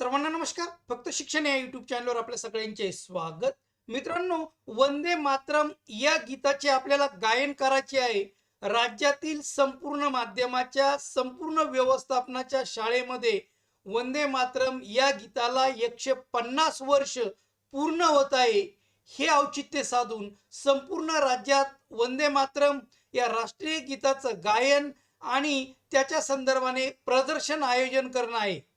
सर्वांना नमस्कार. फक्त शिक्षण या युट्यूब चॅनलवर आपल्या सगळ्यांचे स्वागत. मित्रांनो वंदे मातरम या गीताचे आपल्याला गायन करायचे आहे. राज्यातील संपूर्ण माध्यमाच्या संपूर्ण व्यवस्थापनाच्या शाळेमध्ये वंदे मातरम या गीताला एकशे पन्नास वर्ष पूर्ण होत आहे. हे औचित्य साधून संपूर्ण राज्यात वंदे मातरम या राष्ट्रीय गीताचं गायन आणि त्याच्या संदर्भाने प्रदर्शन आयोजन करणं आहे.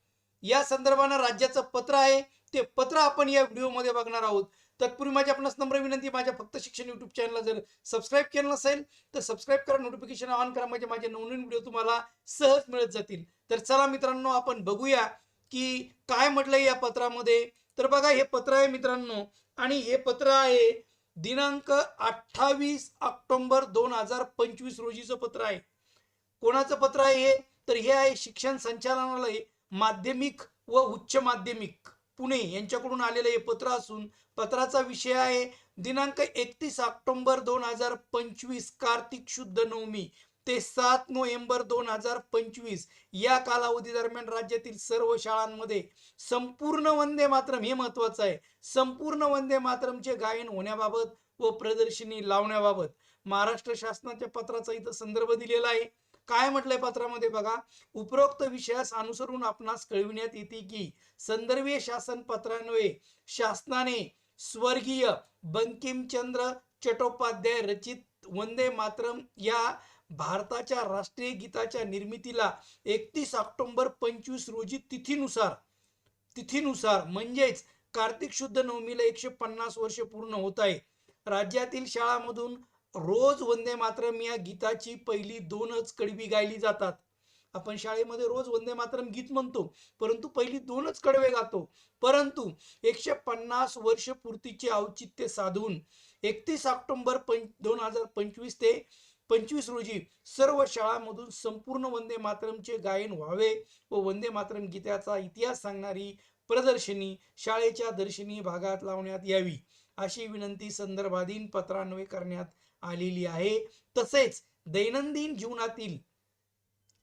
या संदर्भानं राज्याचं पत्र आहे. ते पत्र आपण या व्हिडिओमध्ये बघणार आहोत. तत्पूर्वी माझी आपणास नम्र विनंती माझ्या फक्त शिक्षण युट्यूब चॅनलला जर सबस्क्राईब केलं नसेल तर सबस्क्राईब करा नोटिफिकेशन ऑन करा. म्हणजे माझे नवनवीन व्हिडिओ तुम्हाला सहज मिळत जातील. तर चला मित्रांनो आपण बघूया की काय म्हटलंय या पत्रामध्ये. तर बघा हे पत्र आहे मित्रांनो. आणि हे पत्र आहे दिनांक अठ्ठावीस ऑक्टोंबर दोन हजार पंचवीस रोजीचं पत्र आहे. कोणाचं पत्र आहे हे? तर हे आहे शिक्षण संचालनालय. माध्यमिक व उच्च माध्यमिक. पुणे यांच्याकडून आलेलं हे पत्र असून पत्राचा विषय आहे दिनांक एकतीस ऑक्टोंबर दोन हजार पंचवीस कार्तिक शुद्ध नवमी ते सात नोव्हेंबर दोन हजार पंचवीस या कालावधी दरम्यान राज्यातील सर्व शाळांमध्ये संपूर्ण वंदे मातरम हे महत्वाचं आहे. संपूर्ण वंदे मातरमचे गायन होण्याबाबत व प्रदर्शनी लावण्याबाबत महाराष्ट्र शासनाच्या पत्राचा इथं संदर्भ दिलेला आहे. काय म्हटलंय पत्रामध्ये बघा? उपरोक्त विषयास अनुसरून आपणास कळविण्यात येते की संदर्भीय शासन पत्रान्वये शासनाने स्वर्गीय बंकिमचंद्र चट्टोपाध्याय रचित वंदे मातरम या भारताच्या राष्ट्रीय गीताच्या निर्मितीला एकतीस ऑक्टोंबर पंचवीस रोजी तिथीनुसार तिथीनुसार म्हणजेच कार्तिक शुद्ध नवमीला एकशे पन्नास वर्ष पूर्ण होत आहे. राज्यातील शाळांमधून रोज वंदे मातरम या गीताची पहिली दोनच कडवी गायली जातात. आपण शाळेमध्ये रोज वंदे मातरम गीत म्हणतो परंतु पहिली दोनच कडवे गातो. परंतु एकशे पन्नास वर्ष पूर्तीचे औचित्य साधून एकतीस ऑक्टोबर पं दोन हजार पंचवीस ते पंचवीस रोजी सर्व शाळांमधून संपूर्ण वंदे मातरमचे गायन व्हावे व वंदे मातरम गीताचा इतिहास सांगणारी प्रदर्शनी शाळेच्या दर्शनी भागात लावण्यात यावी अशी विनंती संदर्भाधीन पत्रान्वये करण्यात आलेली आहे. तसेच दैनंदिन जीवनातील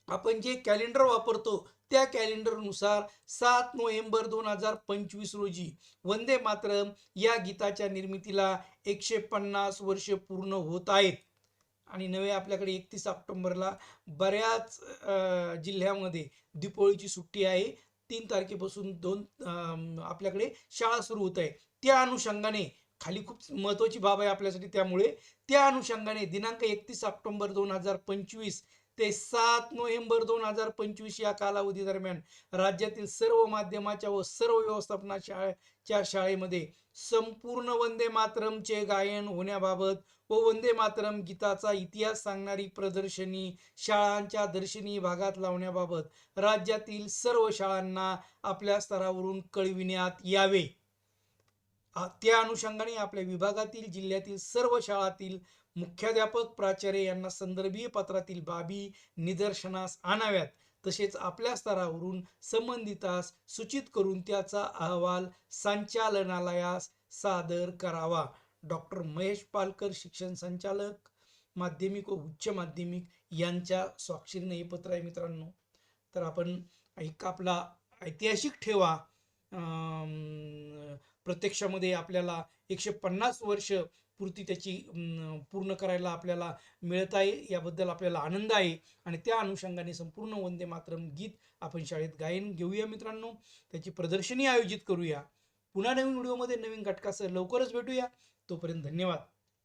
आपण जे कॅलेंडर वापरतो त्या कॅलेंडरनुसार सात नोव्हेंबर दोन हजार पंचवीस रोजी वंदे मातरम या गीताच्या निर्मितीला एकशे पन्नास वर्ष पूर्ण होत आहेत. आणि नवे आपल्याकडे एकतीस ऑक्टोबरला बऱ्याच अं, जिल्ह्यामध्ये दीपोळीची सुट्टी आहे. तीन तारखेपासून दोन आपल्याकडे शाळा सुरू होत आहे. त्या अनुषंगाने खाली खूप महत्वाची बाब आहे आपल्यासाठी त्यामुळे त्या अनुषंगाने दिनांक एकतीस ऑक्टोबर दोन हजार पंचवीस ते सात नोव्हेंबर दोन हजार पंचवीस या कालावधी दरम्यान राज्यातील सर्व माध्यमाच्या व सर्व व्यवस्थापना शाळेच्या शाळेमध्ये संपूर्ण वंदे मातरमचे गायन होण्याबाबत व वंदे मातरम गीताचा इतिहास सांगणारी प्रदर्शनी शाळांच्या दर्शनी भागात लावण्याबाबत राज्यातील सर्व शाळांना आपल्या स्तरावरून कळविण्यात यावे. त्या अनुषंगाने आपल्या विभागातील जिल्ह्यातील सर्व शाळातील मुख्याध्यापक प्राचार्य यांना संदर्भीय पत्रातील बाबी निदर्शनास आणाव्यात. तसेच आपल्या स्तरावरून संबंधितास सूचित करून त्याचा अहवाल संचालनालयास सादर करावा. डॉक्टर महेश पालकर शिक्षण संचालक माध्यमिक व उच्च माध्यमिक यांच्या स्वाक्षरीने हे पत्र आहे मित्रांनो. तर आपण एक आपला ऐतिहासिक ठेवा. प्रत्यक्षामध्ये आपल्याला एकशे पन्नास वर्ष पूर्ती त्याची पूर्ण करायला आपल्याला मिळत आहे. याबद्दल आपल्याला आनंद आहे. आणि त्या अनुषंगाने संपूर्ण वंदे मातरम गीत आपण शाळेत गायन घेऊया मित्रांनो. त्याची प्रदर्शनी आयोजित करूया. पुन्हा नवीन व्हिडिओमध्ये नवीन घटकासह लवकरच भेटूया. तोपर्यंत धन्यवाद.